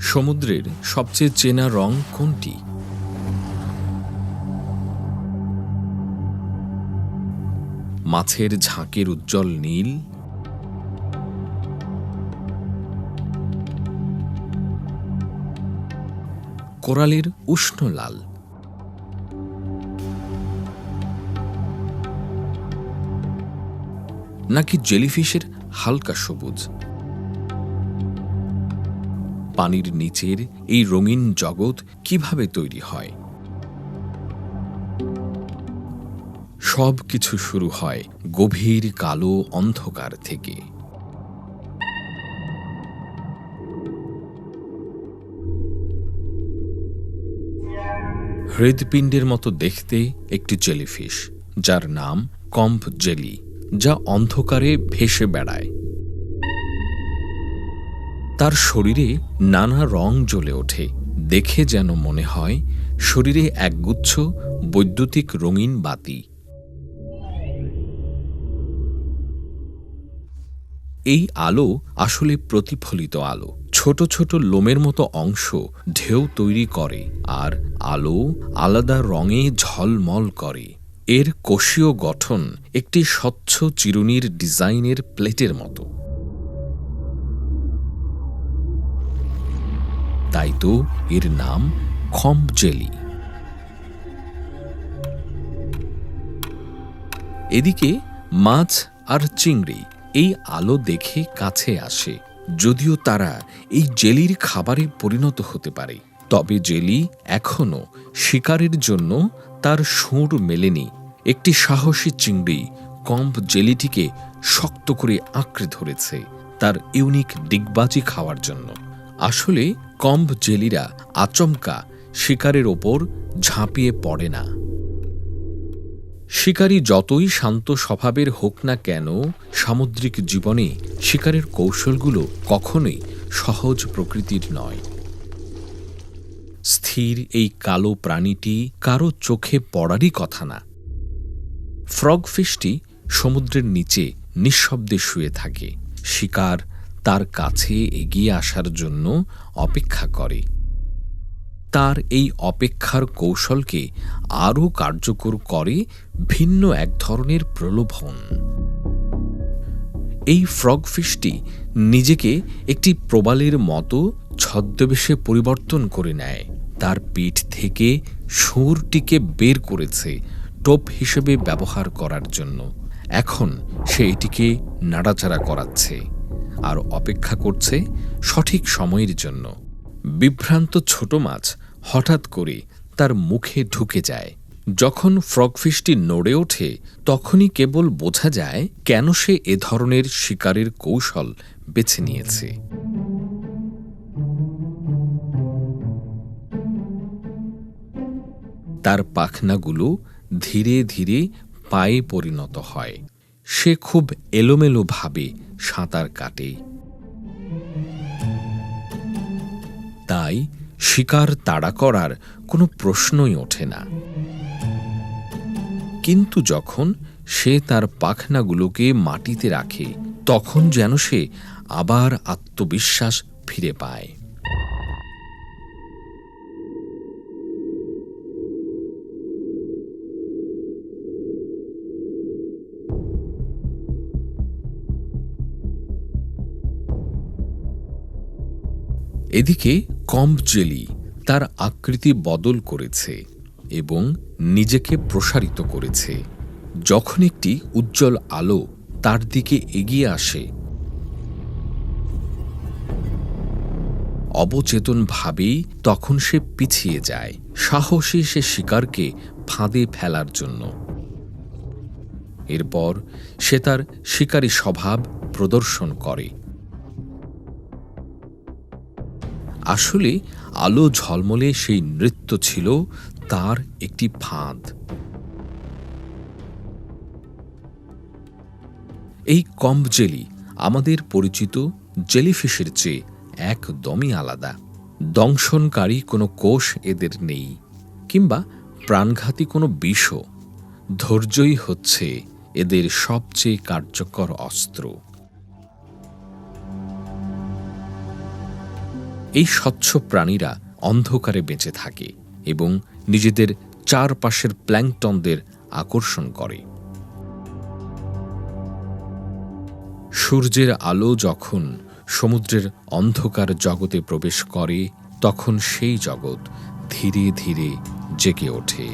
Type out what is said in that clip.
সমুদ্রের সবচেয়ে চেনা রং কোনটি? মাছের ঝাঁকের উজ্জ্বল নীল। কোরালের উষ্ণ লাল। নাকি জেলিফিশের হালকা সবুজ? পানির নিচের এই রঙিন জগৎ কীভাবে তৈরি হয়? সব কিছু শুরু হয় গভীর কালো অন্ধকার থেকে। হৃদপিণ্ডের মতো দেখতে একটি জেলিফিশ, যার নাম কম্প জেলি, যা অন্ধকারে ভেসে বেড়ায়। তার শরীরে নানা রং জ্বলে ওঠে। দেখে যেন মনে হয়, শরীরে একগুচ্ছ বৈদ্যুতিক রঙিন বাতি। এই আলো আসলে প্রতিফলিত আলো। ছোট ছোট লোমের মতো অংশ ঢেউ তৈরি করে আর আলো আলাদা রঙে ঝলমল করে। এর কোষীয় গঠন একটি স্বচ্ছ চিরুনির ডিজাইনের প্লেটের মতো। তাই তো এর নাম খম্প জেলি এদিকে মাছ আর চিংড়ি এই আলো দেখে কাছে আসে, যদিও তারা এই জেলির খাবারে পরিণত হতে পারে। তবে জেলি এখনও শিকারের জন্য তার সুর মেলেনি। একটি সাহসী চিংড়ি কম্প জেলিটিকে শক্ত করে আঁকড়ে ধরেছে তার ইউনিক ডিগবাজি খাওয়ার জন্য। আসলে কম্ব জেলিরা আচমকা শিকারের ওপর ঝাঁপিয়ে পড়ে না। শিকারী যতই শান্ত স্বভাবের হোক না কেন, সামুদ্রিক জীবনে শিকারের কৌশলগুলো কখনোই সহজ প্রকৃতির নয়। স্থির এই কালো প্রাণীটি কারও চোখে পড়ারই কথা না। ফ্রগফিশটি সমুদ্রের নিচে নিঃশব্দে শুয়ে থাকে। শিকার তার কাছে এগিয়ে আসার জন্য অপেক্ষা করে। তার এই অপেক্ষার কৌশলকে আরও কার্যকর করে ভিন্ন এক ধরনের প্রলোভন। এই ফ্রগফিশটি নিজেকে একটি প্রবালের মতো ছদ্মবেশে পরিবর্তন করে নেয়। তার পিঠ থেকে সুরটিকে বের করেছে টোপ হিসেবে ব্যবহার করার জন্য। এখন সে এটিকে নাড়াচাড়া করাচ্ছে। আর অপেক্ষা করছে সঠিক সময়ের জন্য। বিভ্রান্ত ছোট মাছ হঠাৎ করে তার মুখে ঢুকে যায়। যখন ফ্রগফিশটি নড়ে ওঠে, তখনই কেবল বোঝা যায় কেন সে এ ধরনের শিকারের কৌশল বেছে নিয়েছে। তার পাখনাগুলো ধীরে ধীরে পায়ে পরিণত হয়। সে খুব এলোমেলোভাবে সাঁতার কাটে। তাই শিকার তাড়া করার কোনো প্রশ্নই ওঠে না। কিন্তু যখন সে তার পাখনাগুলোকে মাটিতে রাখে, তখন যেন সে আবার আত্মবিশ্বাস ফিরে পায়। এদিকে কম্ব জেলি তার আকৃতি বদল করেছে এবং নিজেকে প্রসারিত করেছে। যখন একটি উজ্জ্বল আলো তার দিকে এগিয়ে আসে, অবচেতনভাবেই তখন সে পিছিয়ে যায়, সাহসী সে শিকারকে ফাঁদে ফেলার জন্য। এরপর সে তার শিকারী স্বভাব প্রদর্শন করে। আসলে আলো ঝলমলে সেই নৃত্য ছিল তার একটি ফাঁদ। এই কম্ব জেলি আমাদের পরিচিত জেলিফিশের চেয়ে একদমই আলাদা। দংশনকারী কোনো কোষ এদের নেই, কিংবা প্রাণঘাতী কোনো বিষও। ধৈর্যই হচ্ছে এদের সবচেয়ে কার্যকর অস্ত্র। এই স্বচ্ছ প্রাণীরা অন্ধকারে বেঁচে থাকে এবং নিজেদের চারপাশের প্ল্যাংটনদের আকর্ষণ করে। সূর্যের আলো যখন সমুদ্রের অন্ধকার জগতে প্রবেশ করে, তখন সেই জগৎ ধীরে ধীরে জেগে ওঠে।